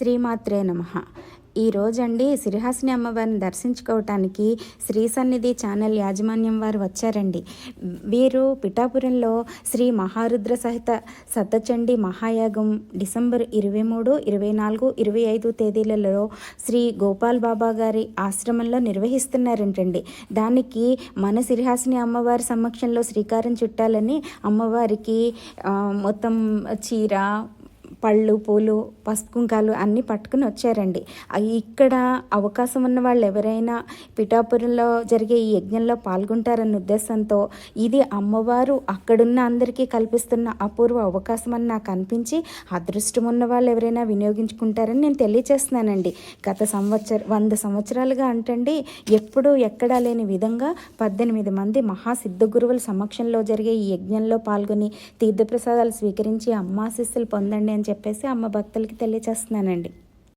శ్రీమాత్రే నమ. రోజండి శ్రీహాసిని అమ్మవారిని దర్శించుకోవటానికి శ్రీ సన్నిధి ఛానల్ యాజమాన్యం వారు వచ్చారండి. వీరు పిఠాపురంలో శ్రీ మహారుద్ర సహిత సతచండి మహాయాగం డిసెంబర్ ఇరవై మూడు ఇరవై నాలుగు ఇరవై ఐదు తేదీలలో శ్రీ గోపాల్ బాబా గారి ఆశ్రమంలో నిర్వహిస్తున్నారంటండి. దానికి మన శ్రీహాసిని అమ్మవారి సమక్షంలో శ్రీకారం చుట్టాలని అమ్మవారికి మొత్తం చీర పళ్ళు పూలు పసుపు కుంకాలు అన్నీ పట్టుకుని వచ్చారండి. ఇక్కడ అవకాశం ఉన్న వాళ్ళు ఎవరైనా పిఠాపురంలో జరిగే ఈ యజ్ఞంలో పాల్గొంటారన్న ఉద్దేశంతో ఇది అమ్మవారు అక్కడున్న అందరికీ కల్పిస్తున్న అపూర్వ అవకాశం అని నాకు అనిపించి అదృష్టం ఉన్న వాళ్ళు ఎవరైనా వినియోగించుకుంటారని నేను తెలియచేస్తున్నానండి. గత సంవత్సరం వంద సంవత్సరాలుగా అంటండి ఎప్పుడూ ఎక్కడా లేని విధంగా పద్దెనిమిది మంది మహాసిద్ధ గురువుల సమక్షంలో జరిగే ఈ యజ్ఞంలో పాల్గొని తీర్థప్రసాదాలు స్వీకరించి అమ్మాశిస్సులు పొందండి అని చెప్పేసి అమ్మ భక్తులకి తెలియచేస్తున్నానండి.